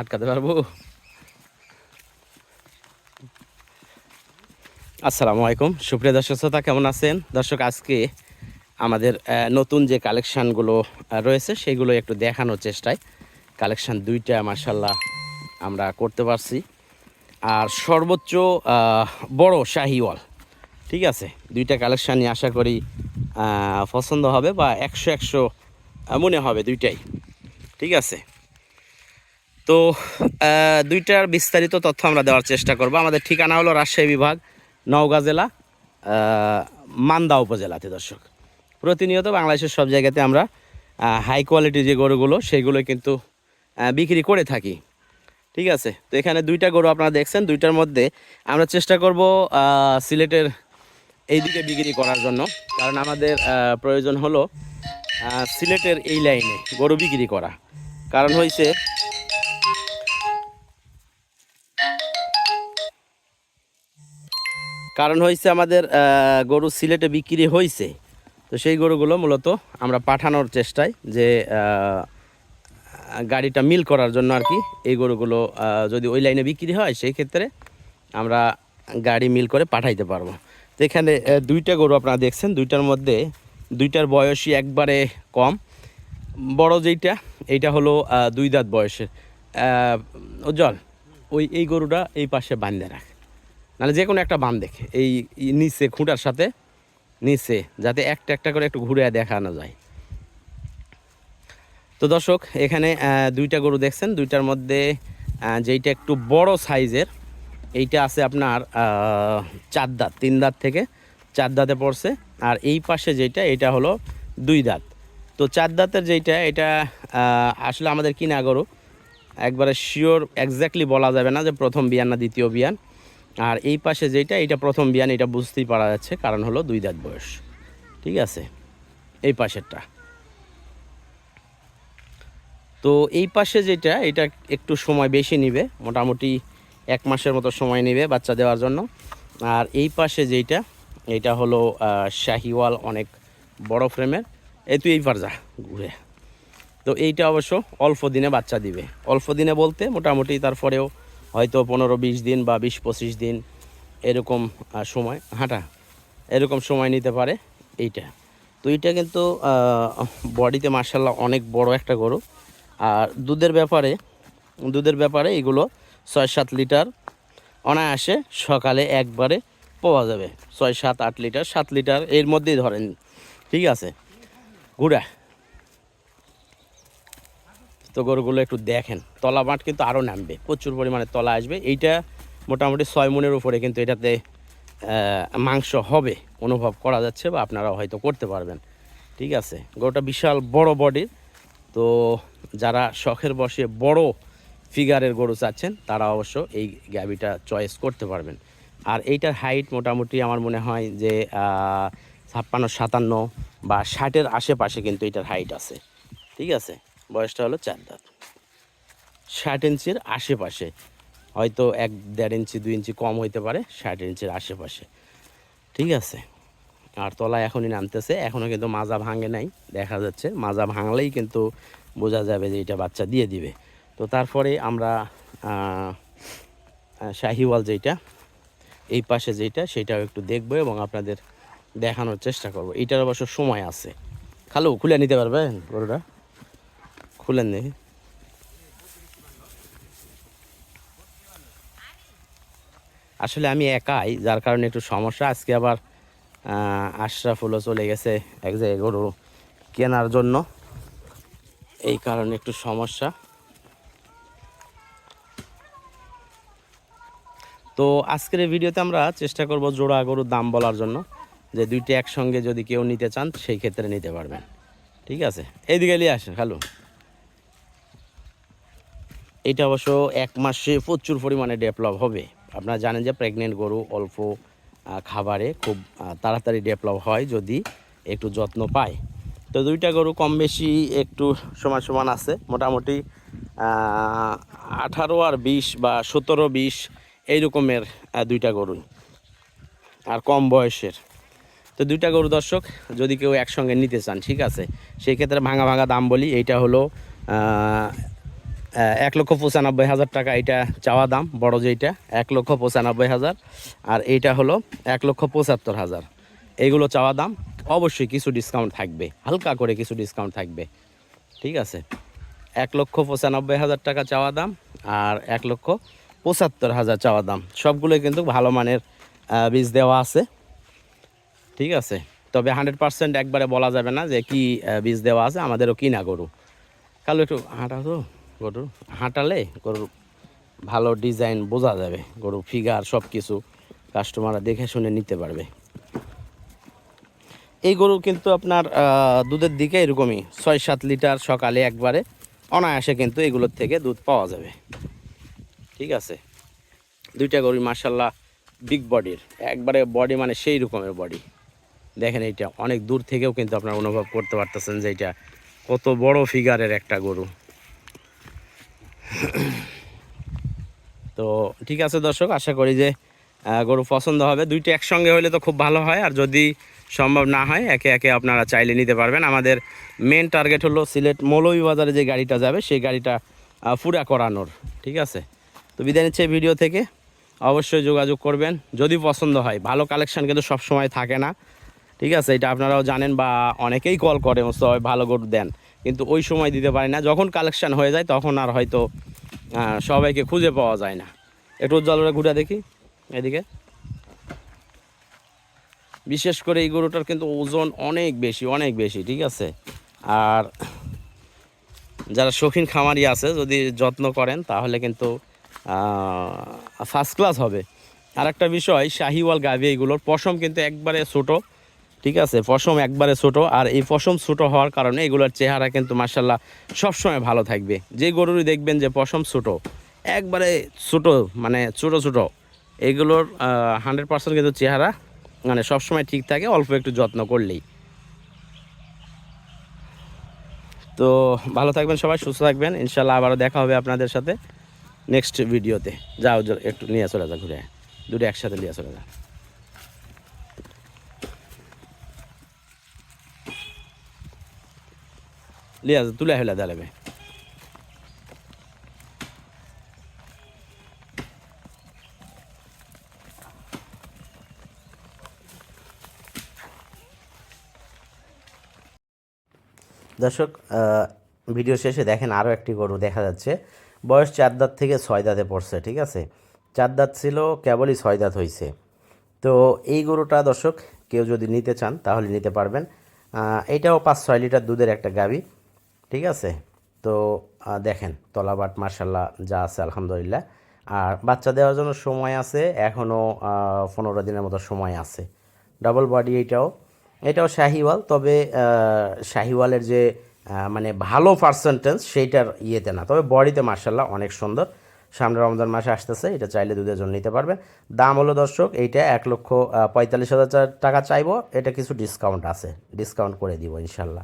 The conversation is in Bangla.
আটকাতে পারব। আসসালামু আলাইকুম। সুপ্রিয় দর্শক শ্রোতা, কেমন আছেন? দর্শক, আজকে আমাদের নতুন যে কালেকশানগুলো রয়েছে, সেগুলো একটু দেখানোর চেষ্টায়। কালেকশান দুইটা মার্শাল্লাহ আমরা করতে পারছি। আর সর্বোচ্চ বড় শাহিওয়াল, ঠিক আছে? দুইটা কালেকশানই আশা করি পছন্দ হবে বা একশো একশো মনে হবে দুইটাই, ঠিক আছে? তো দুইটার বিস্তারিত তথ্য আমরা দেওয়ার চেষ্টা করব। আমাদের ঠিকানা হলো রাজশাহী বিভাগ, নওগাঁ জেলা মান্দা উপজেলাতে, দর্শক। প্রতিনিয়ত বাংলাদেশের সব জায়গাতে আমরা হাই কোয়ালিটির যে গরুগুলো সেইগুলো কিন্তু বিক্রি করে থাকি। ঠিক আছে? তো এখানে দুইটা গরু আপনারা দেখছেন, দুইটার মধ্যে আমরা চেষ্টা করব সিলেটের এইদিকে বিক্রি করার জন্য। কারণ আমাদের প্রয়োজন হলো সিলেটের এই লাইনে গরু বিক্রি করা। কারণ হয়েছে কারণ হয়েছে আমাদের গরু সিলেটে বিক্রি হয়েছে তো সেই গরুগুলো মূলত আমরা পাঠানোর চেষ্টায় যে গাড়িটা মিল করার জন্য আর কি এই গরুগুলো যদি ওই লাইনে বিক্রি হয়, সেই ক্ষেত্রে আমরা গাড়ি মিল করে পাঠাইতে পারব। তো এখানে দুইটা গরু আপনারা দেখছেন, দুইটার মধ্যে দুইটার বয়সই একবারে কম। বড় যেইটা, এইটা হলো দুই দাঁত বয়সের। উজ্জ্বল, ওই, এই গরুটা এই পাশে বান্ধে রাখ। নাহলে যে কোনো একটা বান দেখে। এই নিচে খুঁটার সাথে, নিচে, যাতে একটা একটা করে একটু ঘুরে দেখানো যায়। তো দর্শক, এখানে দুইটা গরু দেখছেন। দুইটার মধ্যে যেইটা একটু বড় সাইজের, এইটা আছে আপনার চার দাঁত, তিন দাঁত থেকে চার দাঁতে পড়ছে। আর এই পাশে যেটা এটা হলো দুই দাঁত। তো চার দাঁতের যেইটা, এটা আসলে আমাদের কিনা গরু। একবারে শিওর এক্স্যাক্টলি বলা যাবে না যে প্রথম বিয়ান না দ্বিতীয় বিয়ান। আর এই পাশে যেটা, এটা প্রথম বিয়ান, এটা বুঝতেই পারা যাচ্ছে, কারণ হলো দুই দাঁত বয়স। ঠিক আছে? এই পাশেরটা। তো এই পাশে যেটা, এটা একটু সময় বেশি নিবে, মোটামুটি এক মাসের মতো সময় নেবে বাচ্চা দেওয়ার জন্য। আর এই পাশে যেইটা এটা হলো শাহিওয়াল অনেক বড় ফ্রেমের। এই তুই এই পার যা, ঘুরে। তো এইটা অবশ্য অল্প দিনে বাচ্চা দিবে। অল্প দিনে বলতে মোটামুটি তারপরেও হয়তো পনেরো, বিশ দিন বা বিশ, পঁচিশ দিন এরকম সময়, হাঁটা, এরকম সময় নিতে পারে এইটা। তো এইটা কিন্তু বডিতে মার্শাল্লাহ অনেক বড় একটা গরু। আর দুধের ব্যাপারে দুধের ব্যাপারে এগুলো ছয় সাত লিটার অনায়াসে সকালে একবারে পাওয়া যাবে। ছয় সাত আট লিটার, সাত লিটার এর মধ্যেই ধরেন, ঠিক আছে? ঘুরা তো গরুগুলো একটু দেখেন। তলা মাঠ কিন্তু আরও নামবে, প্রচুর পরিমাণে তলা আসবে। এইটা মোটামুটি ছয় মনের উপরে কিন্তু এটাতে মাংস হবে অনুভব করা যাচ্ছে বা আপনারাও হয়তো করতে পারবেন। ঠিক আছে? গরুটা বিশাল বড় বডির। তো যারা শখের বসে বড় ফিগারের গরু চাচ্ছেন, তারা অবশ্য এই গ্যাবিটা চয়েস করতে পারবেন। আর এইটার হাইট মোটামুটি আমার মনে হয় যে ছাপ্পান্ন, সাতান্ন বা ষাটের আশেপাশে কিন্তু এটার হাইট আছে। ঠিক আছে? বয়সটা হলো চার দাঁত। ষাট ইঞ্চির আশেপাশে, হয়তো এক দেড় ইঞ্চি, দুই ইঞ্চি কম হইতে পারে ষাট ইঞ্চির আশেপাশে। ঠিক আছে? আর তলা এখনই নামতেছে, এখনও কিন্তু মাজা ভাঙে নাই, দেখা যাচ্ছে। মাজা ভাঙলেই কিন্তু বোঝা যাবে যে এটা বাচ্চা দিয়ে দিবে। তো তারপরে আমরা শাহিওয়াল যেটা এই পাশে যেটা সেটাও একটু দেখব এবং আপনাদের দেখানোর চেষ্টা করব। এইটার অবশ্য সময় আছে। খালু, খুলে নিতে পারবেন গরুটা? খুলেন দেখি আসলে আমি একাই, যার কারণে একটু সমস্যা। আজকে আবার আশরাফুলও চলে গেছে এক জায়গায় গরু কেনার জন্য। এই কারণে একটু সমস্যা। তো আজকের এই ভিডিওতে আমরা চেষ্টা করব জোড়া গরুর দাম বলার জন্য, যে দুইটি একসঙ্গে যদি কেউ নিতে চান, সেই ক্ষেত্রে নিতে পারবেন। ঠিক আছে? এইদিকে নিয়ে আসেন খালু। এটা অবশ্য এক মাসে প্রচুর পরিমাণে ডেভেলপ হবে। আপনারা জানেন যে প্রেগনেন্ট গরু অল্প খাবারে খুব তাড়াতাড়ি ডেভেলপ হয় যদি একটু যত্ন পায়। তো দুইটা গরু কম বেশি একটু সমান সমান আছে। মোটামুটি আঠারো আর বিশ বা সতেরো বিশ এই রকমের দুইটা গরুই। আর কম বয়সের। তো দুইটা গরু দর্শক, যদি কেউ একসঙ্গে নিতে চান, ঠিক আছে? সেই ক্ষেত্রে ভাঙা ভাঙা দাম বলি, এইটা হলো এক লক্ষ পঁচানব্বই হাজার টাকা এটা চাওয়া দাম, বড় যেইটা এক লক্ষ পঁচানব্বই হাজার। আর এইটা হলো এক লক্ষ পঁচাত্তর হাজার। এইগুলো চাওয়া দাম, অবশ্যই কিছু ডিসকাউন্ট থাকবে, হালকা করে কিছু ডিসকাউন্ট থাকবে। ঠিক আছে? এক লক্ষ পঁচানব্বই হাজার টাকা চাওয়া দাম আর এক লক্ষ পঁচাত্তর হাজার চাওয়া দাম। সবগুলোই কিন্তু ভালো মানের বীজ দেওয়া আছে। ঠিক আছে? তবে হান্ড্রেড পার্সেন্ট একবারে বলা যাবে না যে কি বীজ দেওয়া আছে, আমাদেরও কিনা গরু। কালো একটু হাঁটা তো। গরুর হাঁটালে গরুর ভালো ডিজাইন বোঝা যাবে গরু ফিগার সব কিছু কাস্টমাররা দেখে শুনে নিতে পারবে। এই গরু কিন্তু আপনার দুধের দিকে এরকমই ছয় সাত লিটার সকালে একবারে অনায়াসে কিন্তু এগুলোর থেকে দুধ পাওয়া যাবে। ঠিক আছে? দুইটা গরু মার্শাল্লাহ বিগ বডির একবারে বডি মানে সেই রকমের বডি দেখেন এইটা অনেক দূর থেকেও কিন্তু আপনারা অনুভব করতে পারতেছেন যে এটা কত বড় ফিগারের একটা গরু। তো ঠিক আছে দর্শক, আশা করি যে গরু পছন্দ হবে। দুইটা একসঙ্গে হলে তো খুব ভালো হয়, আর যদি সম্ভব না হয়, একে একে আপনারা চাইলে নিতে পারবেন। আমাদের মেন টার্গেট হলো সিলেট মৌলভীবাজারে যে গাড়িটা যাবে, সেই গাড়িটা পুরা করানোর, ঠিক আছে? তো বিদায় নিচ্ছে ভিডিও থেকে। অবশ্যই যোগাযোগ করবেন, যদি পছন্দ হয়। ভালো কালেকশন কিন্তু সব সময় থাকে না, ঠিক আছে? এটা আপনারাও জানেন বা অনেকেই কল করে ভালো গরু দেন। কিন্তু ওই সময় দিতে পারি না। যখন কালেকশান হয়ে যায়, তখন আর হয়তো সবাইকে খুঁজে পাওয়া যায় না। একটু জলরে ঘুরে দেখি, এদিকে। বিশেষ করে এই গরুটার কিন্তু ওজন অনেক বেশি অনেক বেশি, ঠিক আছে? আর যারা শৌখিন খামারি আছে, যদি যত্ন করেন, তাহলে কিন্তু ফার্স্ট ক্লাস হবে। আর একটা বিষয়, শাহিওয়াল গাভি এইগুলোর পশম কিন্তু একবারে ছোটো। ঠিক আছে? পশম একবারে ছোট। আর এই পশম ছোট হওয়ার কারণে এগুলোর চেহারা কিন্তু মার্শাল্লাহ সবসময় ভালো থাকবে। যে গরুরই দেখবেন যে পশম ছোট, একবারে ছোট মানে ছোট ছোট, এগুলোর হান্ড্রেড পার্সেন্ট কিন্তু চেহারা মানে সবসময় ঠিক থাকে, অল্প একটু যত্ন করলেই। তো ভালো থাকবেন সবাই, সুস্থ থাকবেন। ইনশাল্লাহ আবারও দেখা হবে আপনাদের সাথে নেক্সট ভিডিওতে। যাও একটু নিয়ে চলে যা ঘুরে। দুটো একসাথে নিয়ে চলে যা লিয়া তুলে হেলা দাঁড়াবে দর্শক ভিডিও শেষে দেখেন আরও একটি গরু দেখা যাচ্ছে। বয়স চার দাঁত থেকে ছয় দাঁতে পড়ছে, ঠিক আছে? চার দাঁত ছিল, কেবলই ছয় দাঁত হয়েছে তো এই গরুটা দর্শক, কেউ যদি নিতে চান, তাহলে নিতে পারবেন। এটাও পাঁচ ছয় লিটার দুধের একটা গাবি ঠিক আছে? তো দেখেন, তলাবাট মার্শাল্লাহ যা আছে, আলহামদুলিল্লাহ। আর বাচ্চা দেওয়ার জন্য সময় আছে এখনও পনেরো দিনের মতো সময় আছে। ডাবল বডি এটাও এটাও শাহিওয়াল, তবে শাহিওয়ালের যে মানে ভালো পার্সেন্টেজ সেইটার ইয়েতে না। তবে বডিতে মার্শাল্লাহ অনেক সুন্দর। সামনে রমজান মাসে আসতেছে, এটা চাইলে দুধের জন্য নিতে পারবেন। দাম হলো দর্শক, এইটা এক লক্ষ পঁয়তাল্লিশ হাজার টাকা চাইব, এটা কিছু ডিসকাউন্ট আছে। ডিসকাউন্ট করে দিব ইনশাল্লাহ